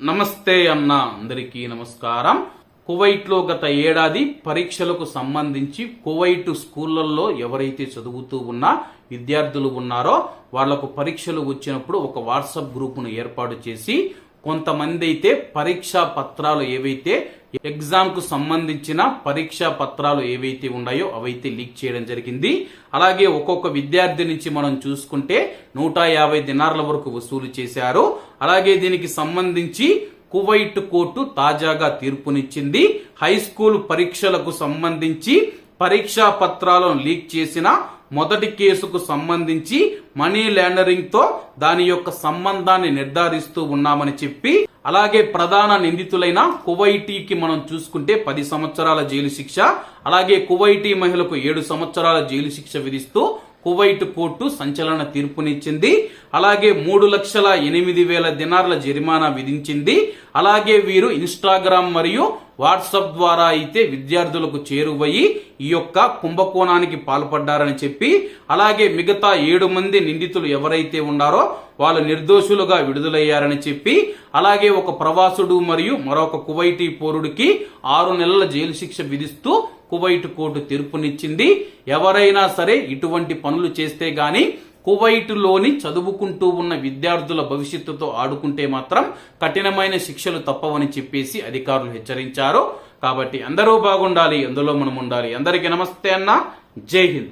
నమస్తే అన్న అందరికీ నమస్కారం. కువైట్లో గత ఏడాది పరీక్షలకు సంబంధించి కువైట్ స్కూళ్ళలో ఎవరైతే చదువుతూ ఉన్నా విద్యార్థులు ఉన్నారో వాళ్ళకు పరీక్షలు వచ్చినప్పుడు ఒక వాట్సాప్ గ్రూపును ఏర్పాటు చేసి కొంతమంది అయితే పరీక్షా పత్రాలు ఏవైతే ఎగ్జామ్కు సంబంధించిన పరీక్షా పత్రాలు ఏవైతే ఉన్నాయో అవైతే లీక్ చేయడం జరిగింది. అలాగే ఒక్కొక్క విద్యార్థి నుంచి మనం చూసుకుంటే నూట యాభై దినార్ల వరకు వసూలు చేశారు. అలాగే దీనికి సంబంధించి కువైట్ కోర్టు తాజాగా తీర్పునిచ్చింది. హై స్కూల్ పరీక్షలకు సంబంధించి పరీక్షా పత్రాలను లీక్ చేసిన మొదటి కేసుకు సంబంధించి మనీ లాండరింగ్తో దాని యొక్క సంబంధాన్ని నిర్ధారిస్తూ ఉన్నామని చెప్పి అలాగే ప్రధాన నిందితులైన కువైటీకి మనం చూసుకుంటే పది సంవత్సరాల జైలు శిక్ష అలాగే కువైటీ మహిళకు ఏడు సంవత్సరాల జైలు శిక్ష విధిస్తూ కువైట్ కోర్టు సంచలన తీర్పునిచ్చింది. అలాగే మూడు లక్షల ఎనిమిది వేల దినార్ల జరిమానా విధించింది. అలాగే వీరు ఇన్స్టాగ్రామ్ మరియు వాట్సాప్ ద్వారా అయితే విద్యార్థులకు చేరువయ్యి ఈ యొక్క కుంభకోణానికి పాల్పడ్డారని చెప్పి అలాగే మిగతా ఏడు మంది నిందితులు ఎవరైతే ఉన్నారో వాళ్ళు నిర్దోషులుగా విడుదలయ్యారని చెప్పి అలాగే ఒక ప్రవాసుడు మరియు మరొక కువైటీ పౌరుడికి ఆరు నెలల జైలు శిక్ష విధిస్తూ కువైట్ కోర్టు తీర్పునిచ్చింది. ఎవరైనా సరే ఇటువంటి పనులు చేస్తే గాని కువైటులోని చదువుకుంటూ ఉన్న విద్యార్థుల భవిష్యత్తుతో ఆడుకుంటే మాత్రం కఠినమైన శిక్షలు తప్పవని చెప్పేసి అధికారులు హెచ్చరించారు. కాబట్టి అందరూ బాగుండాలి అందులో మనం ఉండాలి అందరికీ నమస్తే అన్న. జై హింద్.